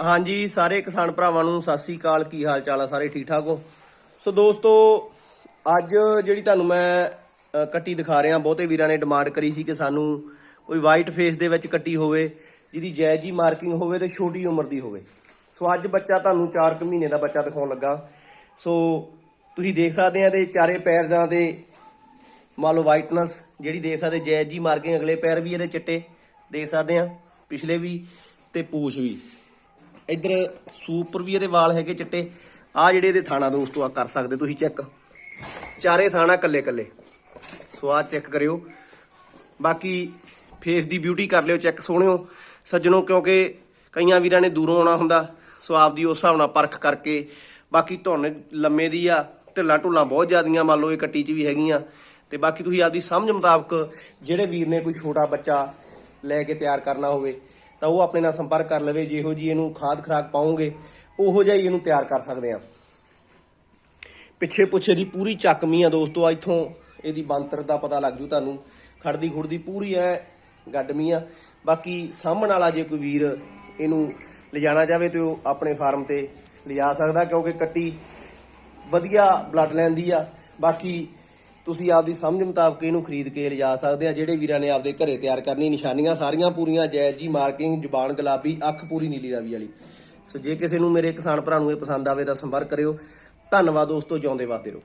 ਹਾਂਜੀ, ਸਾਰੇ ਕਿਸਾਨ ਭਰਾਵਾਂ ਨੂੰ ਸਤਿ ਸ੍ਰੀ ਅਕਾਲ। ਕੀ ਹਾਲ ਚਾਲ ਆ ਸਾਰੇ? ਠੀਕ ਠਾਕ ਹੋ? ਸੋ ਦੋਸਤੋ, ਅੱਜ ਜਿਹੜੀ ਤੁਹਾਨੂੰ ਮੈਂ ਕੱਟੀ ਦਿਖਾ ਰਿਹਾ, ਬਹੁਤੇ ਵੀਰਾਂ ਨੇ ਡਿਮਾਂਡ ਕਰੀ ਸੀ ਕਿ ਸਾਨੂੰ ਕੋਈ ਵਾਈਟ ਫੇਸ ਦੇ ਵਿੱਚ ਕੱਟੀ ਹੋਵੇ, ਜਿਹਦੀ ਜੈਜ਼ ਜੀ ਮਾਰਕਿੰਗ ਹੋਵੇ ਤੇ ਛੋਟੀ ਉਮਰ ਦੀ ਹੋਵੇ। ਸੋ ਅੱਜ ਬੱਚਾ ਤੁਹਾਨੂੰ 4 ਕੁ ਮਹੀਨੇ ਦਾ ਬੱਚਾ ਦਿਖਾਉਣ ਲੱਗਾ। ਸੋ ਤੁਸੀਂ ਦੇਖ ਸਕਦੇ ਆ ਤੇ ਚਾਰੇ ਪੈਰ ਦਾ ਤੇ ਮੰਨ ਲਓ ਵਾਈਟਨੈਸ ਜਿਹੜੀ ਦੇਖ ਸਕਦੇ ਜੈਜ਼ ਜੀ ਮਾਰਕਿੰਗ ਅਗਲੇ ਪੈਰ ਵੀ ਇਹਦੇ ਚਿੱਟੇ, ਦੇਖ ਸਕਦੇ ਆ, ਪਿਛਲੇ ਵੀ ਤੇ ਪੂਛ ਵੀ। ਇੱਧਰ ਸੂਪਰ ਵੀ ਇਹਦੇ ਵਾਲ ਹੈਗੇ ਚਿੱਟੇ। ਆ ਜਿਹੜੇ ਇਹਦੇ ਥਾਣਾ ਦੋਸਤੋ ਆ ਕਰ ਸਕਦੇ ਤੁਸੀਂ ਚੈੱਕ ਚਾਰੇ ਥਾਣਾ ਕੱਲੇ ਕੱਲੇ ਸੋ ਆ ਚੈੱਕ ਕਰਿਓ। ਬਾਕੀ ਫੇਸ ਦੀ ਬਿਊਟੀ ਕਰ ਲਿਓ ਚੈੱਕ ਸੋਹਣਿਓ। ਸੱਜਣੋ, ਕਿਉਂਕਿ ਕਈਆਂ ਵੀਰਾਂ ਨੇ ਦੂਰੋਂ ਆਉਣਾ ਹੁੰਦਾ, ਸੋ ਆਪਦੀ ਉਸ ਹਿਸਾਬ ਨਾਲ ਪਰਖ ਕਰਕੇ। ਬਾਕੀ ਧੁੰਨ ਲੰਮੇ ਦੀ ਆ, ਢਿੱਲਾ ਢੁੱਲਾਂ ਬਹੁਤ ਜ਼ਿਆਦੀਆਂ, ਮੰਨ ਲਓ ਇਹ ਕੱਟੀ 'ਚ ਵੀ ਹੈਗੀਆਂ। ਤੇ ਬਾਕੀ ਤੁਸੀਂ ਆਪਦੀ ਸਮਝ ਮੁਤਾਬਕ, ਜਿਹੜੇ ਵੀਰ ਨੇ ਕੋਈ ਛੋਟਾ ਬੱਚਾ ਲੈ ਕੇ ਤਿਆਰ ਕਰਨਾ ਹੋਵੇ ਤਾਂ ਉਹ ਆਪਣੇ ਨਾਲ ਸੰਪਰਕ ਕਰ ਲਵੇ, ਜਿਹੋ ਜੀ ਇਹਨੂੰ ਖਾਦ ਖਰਾਕ ਪਾਉਂਗੇ ਉਹੋ ਜਿਹਾ ਹੀ ਇਹਨੂੰ ਤਿਆਰ ਕਰ ਸਕਦੇ ਆ ਪਿੱਛੇ ਪੁੱਛੇ ਦੀ ਪੂਰੀ ਚੱਕਮੀ ਆ ਦੋਸਤੋ ਇੱਥੋਂ ਇਹਦੀ ਬੰਤਰ ਦਾ ਪਤਾ ਲੱਗ ਜੂ ਤੁਹਾਨੂੰ। ਖੜਦੀ ਖੁੜਦੀ ਪੂਰੀ ਐ ਗੱਡਮੀ ਆ ਬਾਕੀ ਸਾਹਮਣ ਵਾਲਾ ਜੇ ਕੋਈ ਵੀਰ ਇਹਨੂੰ ਲਿਜਾਣਾ ਚਾਹਵੇ ਤੇ ਉਹ ਆਪਣੇ ਫਾਰਮ ਤੇ ਲਿਜਾ ਸਕਦਾ, ਕਿਉਂਕਿ ਕੱਟੀ ਵਧੀਆ ਬਲੱਡ ਲਾਈਨ ਦੀ ਆ। ਬਾਕੀ ਤੁਸੀਂ ਆਪਦੀ ਸਮਝ ਮੁਤਾਬਕ ਇਹਨੂੰ ਖਰੀਦ ਕੇ ਲਿਜਾ ਸਕਦੇ ਆ, ਜਿਹੜੇ ਵੀਰਾਂ ਨੇ ਆਪਦੇ ਘਰੇ ਤਿਆਰ ਕਰਨੀ ਨਿਸ਼ਾਨੀਆਂ, ਸਾਰੀਆਂ ਪੂਰੀਆਂ ਜਾਇਜ਼ ਜੀ, ਮਾਰਕਿੰਗ, ਜ਼ੁਬਾਨ, ਗੁਲਾਬੀ, ਅੱਖ ਪੂਰੀ ਨੀਲੀ ਰਾਵੀ ਵਾਲੀ। ਸੋ ਜੇ ਕਿਸੇ ਨੂੰ ਮੇਰੇ ਕਿਸਾਨ ਭਰਾ ਨੂੰ ਇਹ ਪਸੰਦ ਆਵੇ ਤਾਂ ਸੰਪਰਕ ਕਰਿਓ। ਧੰਨਵਾਦ ਦੋਸਤੋ, ਜਿਉਂਦੇ ਵਾਸਤੇ ਰਹੋ।